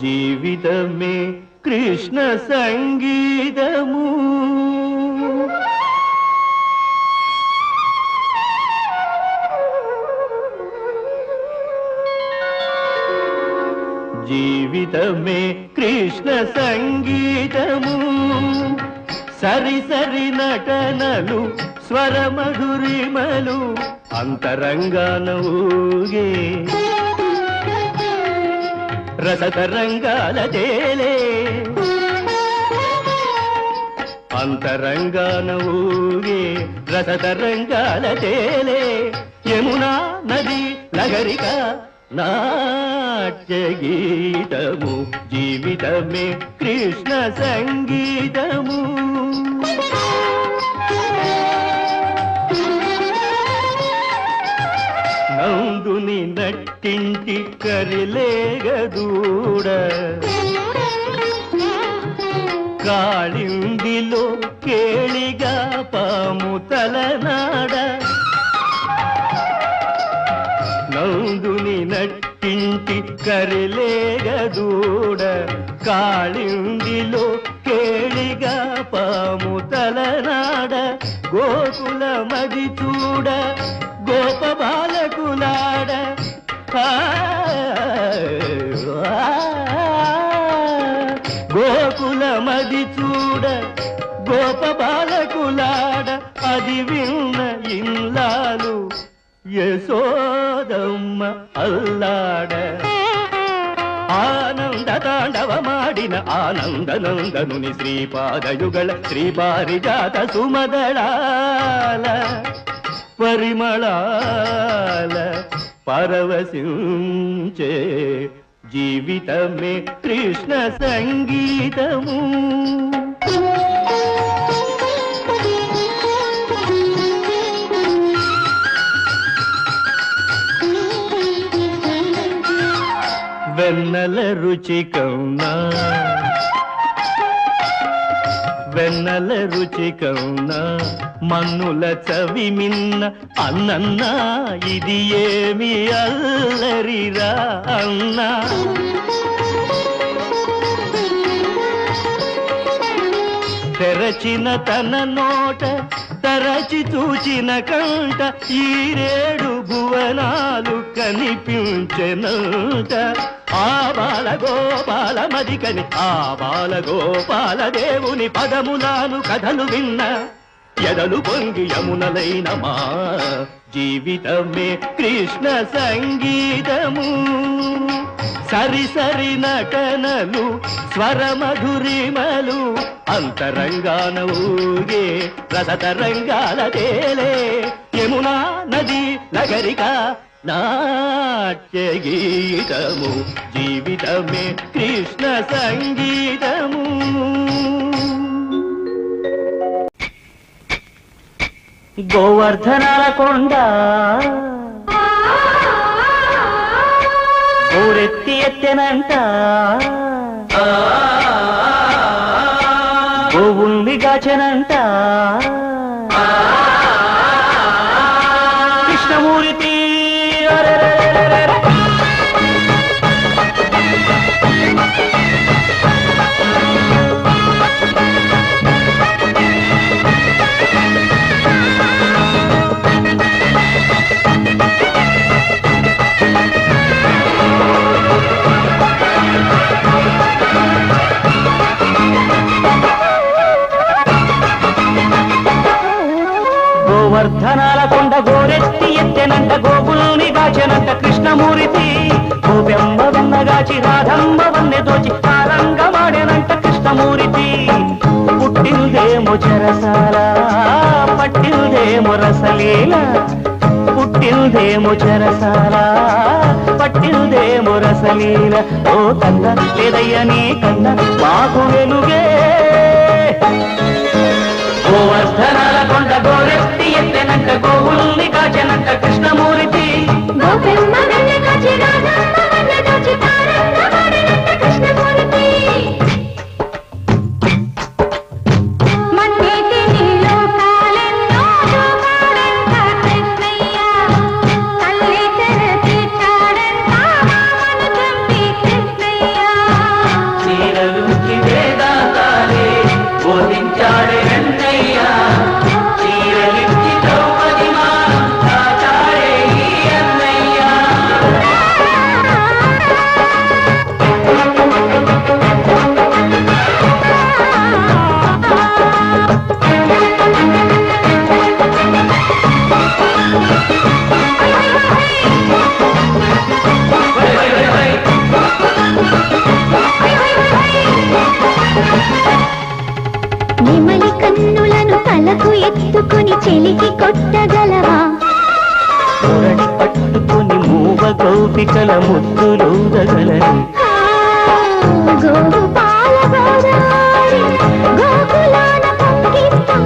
జీవితమే కృష్ణ సంగీతము నటనలు స్వర మధురిమలు అంతరంగాన ఊగే. రసతరంగాల తేలే. అంతరంగాన ఊగే రసతరంగాల తేలే. యమునా నది నగరిక నాట్య గీతము జీవితమే కృష్ణ సంగీతము. నందుని కరిలేగదూడ. కాళిందిలో కేళిగా పాము తలనాడ. నందుని నట్టింటి కరిలేగదూడ. కాళిందిలో కేళిగా పాము తలనాడ. గోకుల మది చూడ గోప బాలకులాడ. ఆ, గోకుల మది చూడ గోప బాలకులాడ అది విన్న ఇల్లాలు యశోదమ్మ అల్లాడ. ఆనంద తాండవమాడిన ఆనంద నందనుని శ్రీపాదయుగళ శ్రీ పారిజాత సుమదళాల పరిమళాల పరవశించే జీవితమే కృష్ణ సంగీతము. వెన్నెల రుచి కౌనా. వెన్నల రుచి కన్నా మన్నుల చవి మిన్న అన్నన్నా ఇది ఏమి అల్లరిరా అన్నా? తెరచిన తన నోట తరచి చూచిన కంట ఈ రేడు భువనాలు కనిపించెనంట. ఆ బాల గోపాల మదికని ఆ బాల గోపాల దేవుని పదములాను కథలు విన్న ఎదలు పొంగి యమునలైన మా జీవితమే కృష్ణ సంగీతము. సరి సరి నటనలు స్వరమధురిమలు అంతరంగాన ఊగే రసతరంగాల తేలే. యమునా నది నగరిక నాట్య గీతము జీవితమే కృష్ణ సంగీతము. గోవర్ధనాల కొండ ఊరెత్తి ఎత్తెనంట. గోవుల్ని గాచెనంట. చెరసాల పట్టిందే మురసలీల ఓ కన్న లేదయ్య నీ కన్న మాకు వెలుగే. చిలికి కొట్టగలవా? మురడి పట్టుకొని మూవ గోపికల ముద్దులూదగలని పాల గోదారి గోకులాన పొంగిస్తా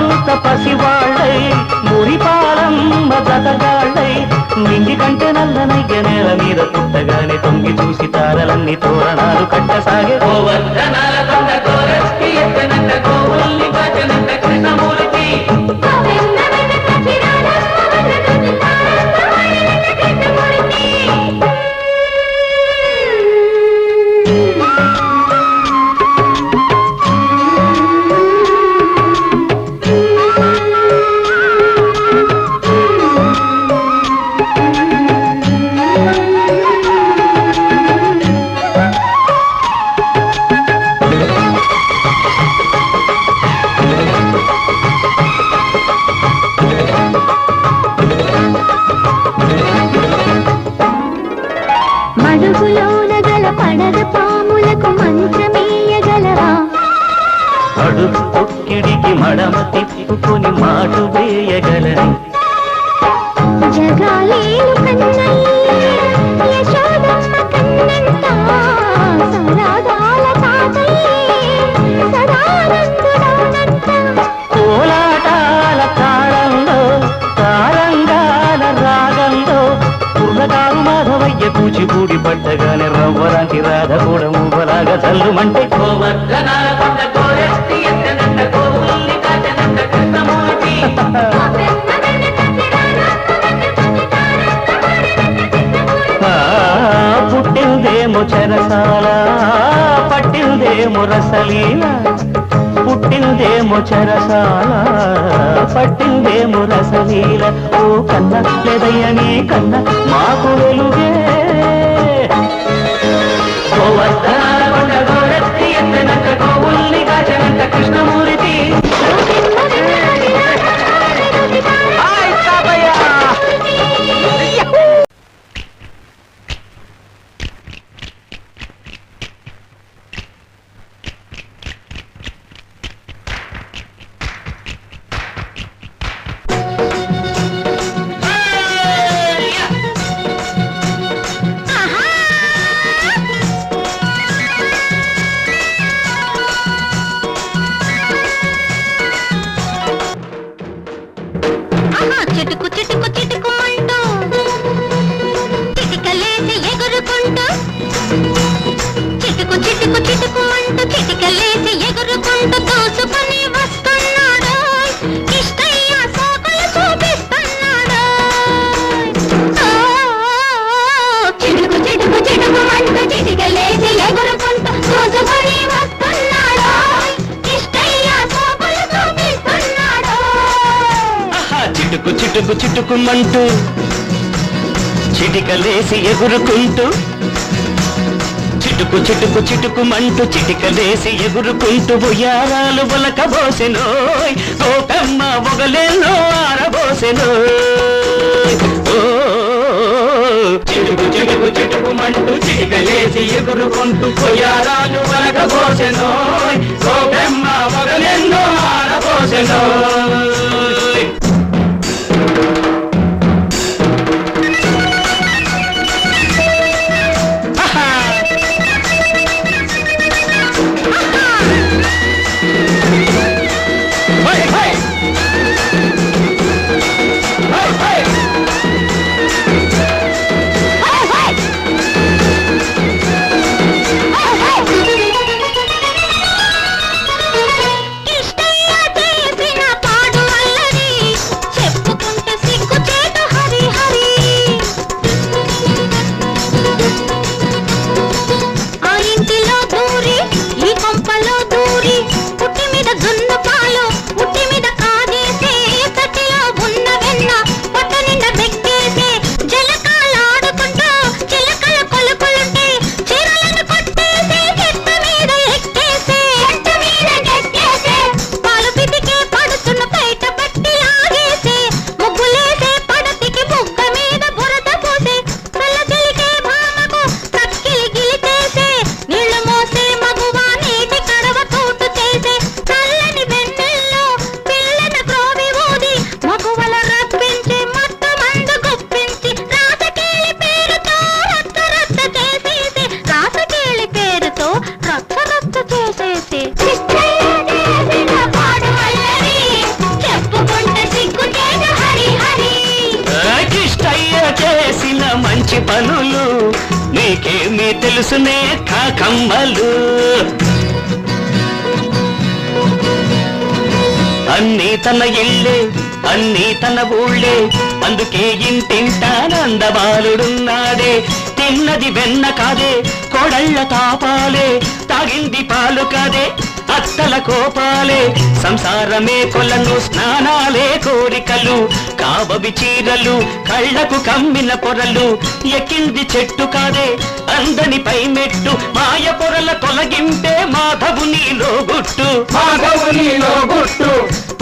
వేణుపూల తోటల్లో వెన్నెలేడు కాయిస్తా ముసలోళ్ళంత పసివాళ్ళై మురిపాలమ్మ జతగాళ్ళై నింగి కంటే నల్లనయ్య నేల మీద పుట్టగానే తొంగి చూసి తారలన్నీ తోరణాలు కట్టసాగే. గోవర్ధనాల అడుగు తొక్కిడికి మడమ తిప్పుకొని మాటు వేయగలని. జగాలేలు కూచిపూడి పట్టగానే రవ్వలాంటి రాధ కూడా మువ్వలాగా చల్లుమంటే గోవర్ధనాల పుట్టిందేమో చెరసాల పట్టిందేమో రసలీల పుట్టిందేమో చెరసాల పట్టిందేమో రసలీల. ఓ కన్న లేదయ్యని కన్న మాకు వెలుగే. గోవర్ధనాల కొండ గోరెత్తి ఎత్తనంట గోవుల్ని కాచనంట కృష్ణమూర్తి చిటుకుమంటూ చిటికలేసి ఎగురుకుంటూ చిటుకు చిటుకు చిటుకుమంటూ చిటికలేసి ఎగురుకుంటూ ఉయ్యారాలు బొలకబోసెను గోపమ్మ ఒగలేలో ఆరబోసెను ఓ, చిటుకు చిటుకు చిటుకుమంటూ చిటికలేసి ఎగురుకుంటూ ఉయ్యారాలు బొలకబోసెను గోపమ్మ ఒగలెన్నో ఆరబోసెను తెలుసునే కాకమ్మలు. అన్నీ తన ఇళ్ళే అన్నీ తన ఊళ్ళే అందుకే ఇంటింటానందబాలుడున్నాడే. తిన్నది వెన్న కాదే కోడళ్ళ తాపాలే తాగింది పాలు కాదే అత్తల కోపాలే సంసారమే కొలను స్నానాలే కోరికలు కాబవి చీరలు కళ్ళకు కమ్మిన పొరలు ఎక్కింది చెట్టు కాదే అందని పై మెట్టు మాయ పొరల తొలగింపే మాధవు నీలో గుట్టు మాధవు నీలో గుట్టు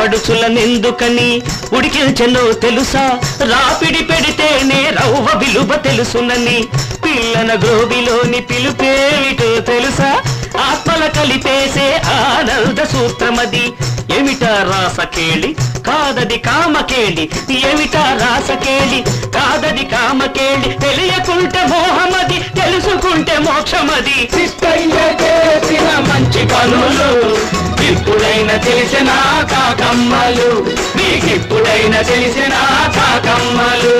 పడుచులనెందుకని ఉడికిల్చెనో తెలుసా? రాపిడి పెడితేనే రవ్వ విలువ తెలుసునని పిల్లన గ్రోబిలోని పిలుపేమిటో తెలుసా? ఆత్మల కలిపేసే ఆనంద సూత్రమది. ఏమిటా రాసకేళి కాదది కామకేళి ఏమిటా రాసకేళి కాదది కామకేళి తెలియకుంటే మోహమది తెలుసుకుంటే మోక్షమది. చేసిన మంచి పనులు ఇప్పుడైనా తెలిసిన కాకమ్మలు. మీకిప్పుడైనా తెలిసిన కాకమ్మలు.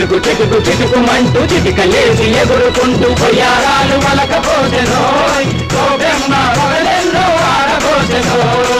చిటుకు చిటుకు చిటుకు మంటూ చిటికలేసి ఎగురుకుంటూ పొయ్యారాలు వలకపోతెనోయ్ గోబెమ్మ పొగలెన్నో ఆడబోతెనోయ్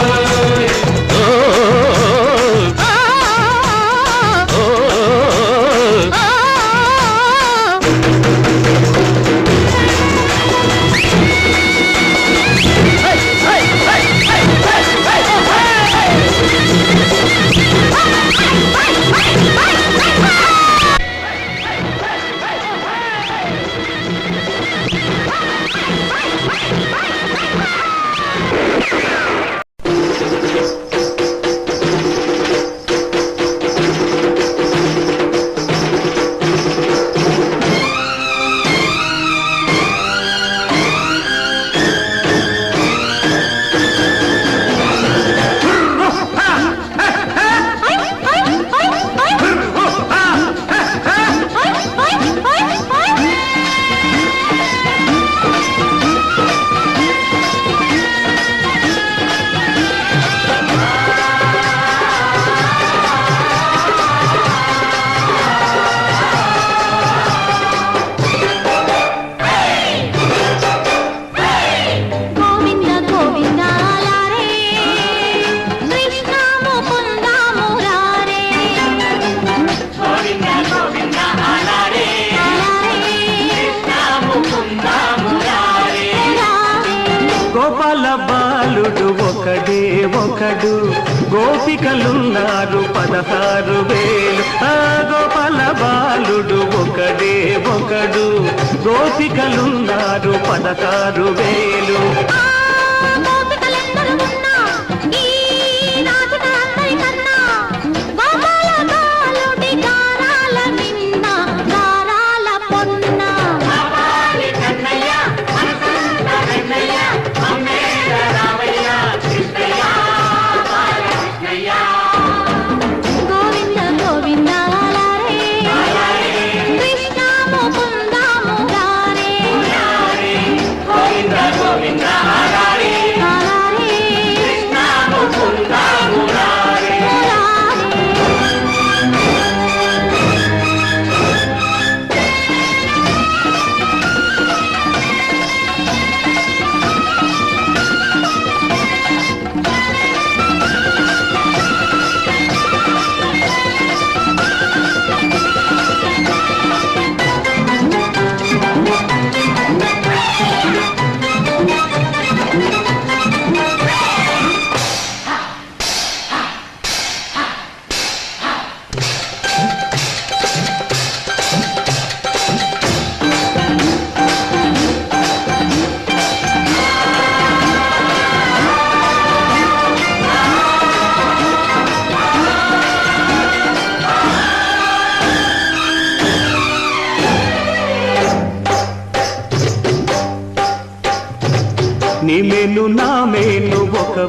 ఒకడు గోపికలున్నారు పదహారు వేలు. ఆ గోపాల బాలుడు ఒకడే ఒకడు. గోపికలున్నారు పదహారు వేలు.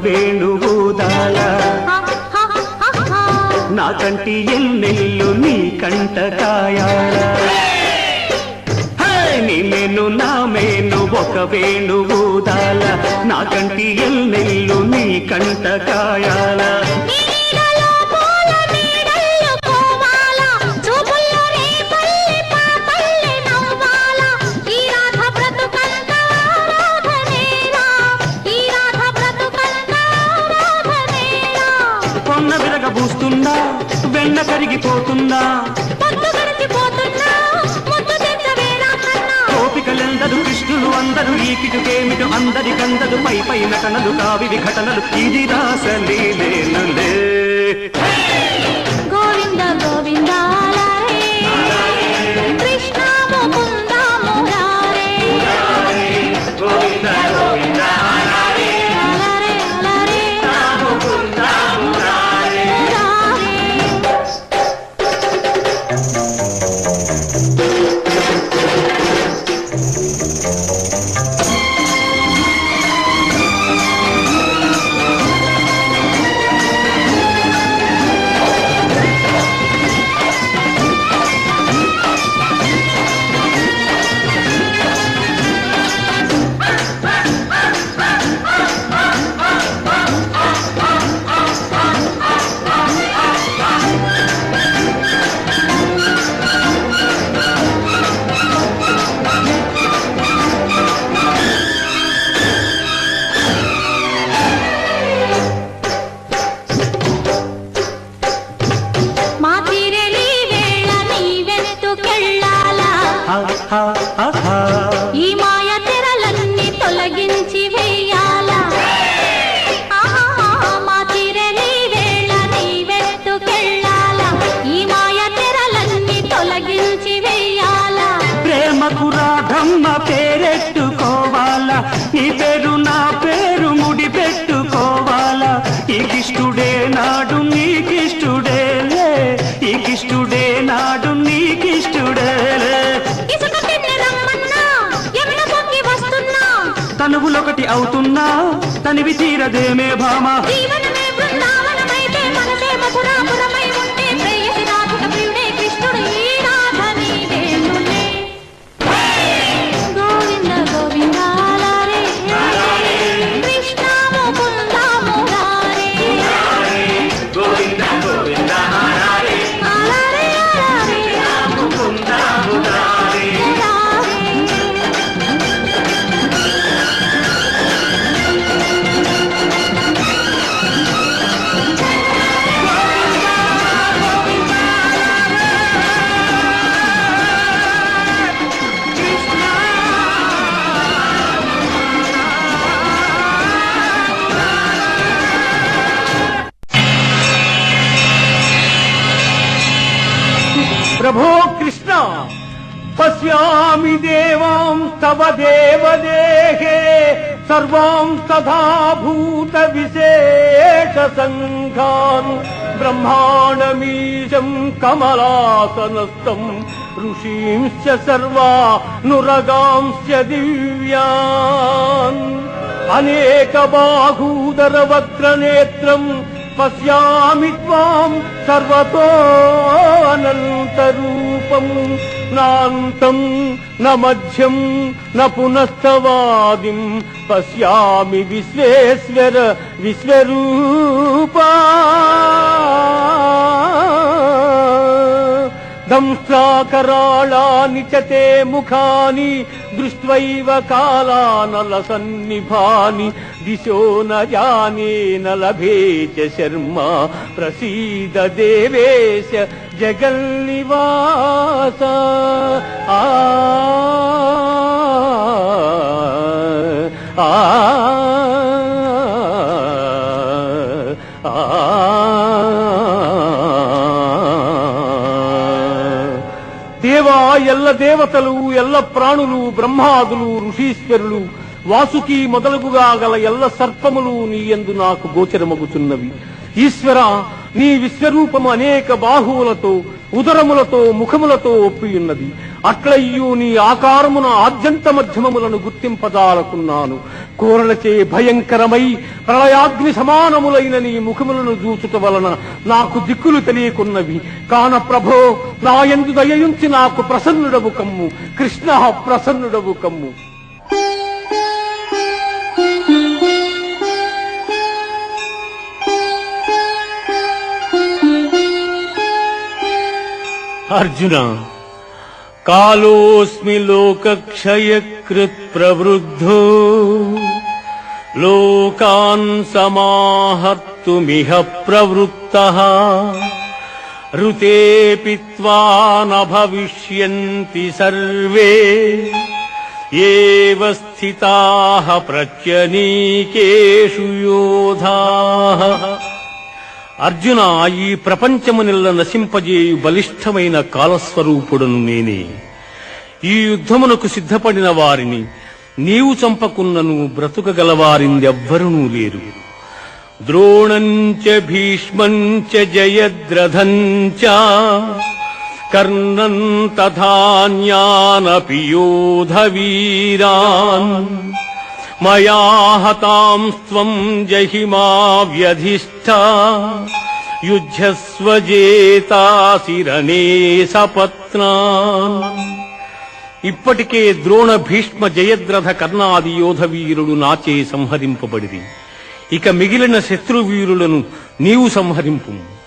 హ. నా కంటి ఎన్నెల్లు నీ కంట కాయాల. నీ నా మేను ఒక వేణువుదాల నా కంటి ఎన్నెల్లు నీ కంట కాయాల. విరగబూస్తుందా వెన్న కరిగిపోతుందా. కోపికలెందరు కృష్ణులు అందరూ ఈ కిటుకేమిటు అందరి కందలు పై పై నటనలు కావి విఘటనలు ఇది రాసలీలేనులే అవుతున్నా తనివి తీరదేమే భామ. బ్రహ్మాండమీశం కమలాసనస్థం ఋషీంశ్చ సర్వా నురగాంశ్చ దివ్యాన్. అనేక బాహూదర వక్రనేత్రం పశ్యామి త్వాం సర్వతో అనంతరూపం నాంతం న మధ్యం న పునస్తవాదిం పశ్యామి విశ్వేశ్వర విశ్వరూపా. దంసాకరాళాని చ తే ముఖాని దృష్ట్వైవ కాళానల సన్నిభాని దిశో న జానే లభే చ శర్మ ప్రసీద దేవేశ జగన్నివాస ఆ దేవతలు ఎల్ల ప్రాణులు బ్రహ్మాదులు ఋషీశ్వరులు వాసుకి మొదలుగుగా గల ఎల్ల సర్పములు నీ యందు నాకు గోచరమగుచున్నవి. ఈశ్వర నీ విశ్వరూపము అనేక బాహువులతో ఉదరములతో ముఖములతో ఒప్పియున్నది. అట్లయ్యూ నీ ఆకారమున ఆద్యంత మధ్యమములను గుర్తింపజాలకున్నాను. కోరలచే భయంకరమై ప్రళయాగ్ని సమానములైన నీ ముఖములను చూచుట వలన నాకు దిక్కులు తెలియకున్నవి. కాన ప్రభో నాయందు దయయుంచి నాకు ప్రసన్నుడవు కమ్ము. కృష్ణ ప్రసన్నుడవు కమ్ము. అర్జున కాలోస్మి లోకక్షయ ప్రవృద్ధో లోకాన్ సమాహర్తుమిహ ప్రవృత్త ఋతే పిత్వా న భవిష్యంతి సర్వే ఏవ స్థితాః ప్రత్యనీకేషు యోధాః అర్జున ఈ ప్రపంచమునిల్ల నశింపజేయు బలిష్టమైన కాలస్వరూపుడను నేనే. ఈ యుద్ధమునకు సిద్ధపడిన వారిని నీవు చంపకున్నను బ్రతుకగలవారిందెవ్వరునూ లేరు. ద్రోణంచ భీష్మంచ జయద్రథంచ కర్ణం తథాన్యానపి యోధవీరాన్ మయా హతాంస్త్వం జహిమా వ్యధిష్ఠ యుద్ధస్వజేతాసిరణే సపత్నాన్ ఇప్పటికే ద్రోణ భీష్మ జయద్రథ కర్ణాది యోధవీరుడు నాచే సంహరింపబడిరి. ఇక మిగిలిన శత్రువీరులను నీవు సంహరింపు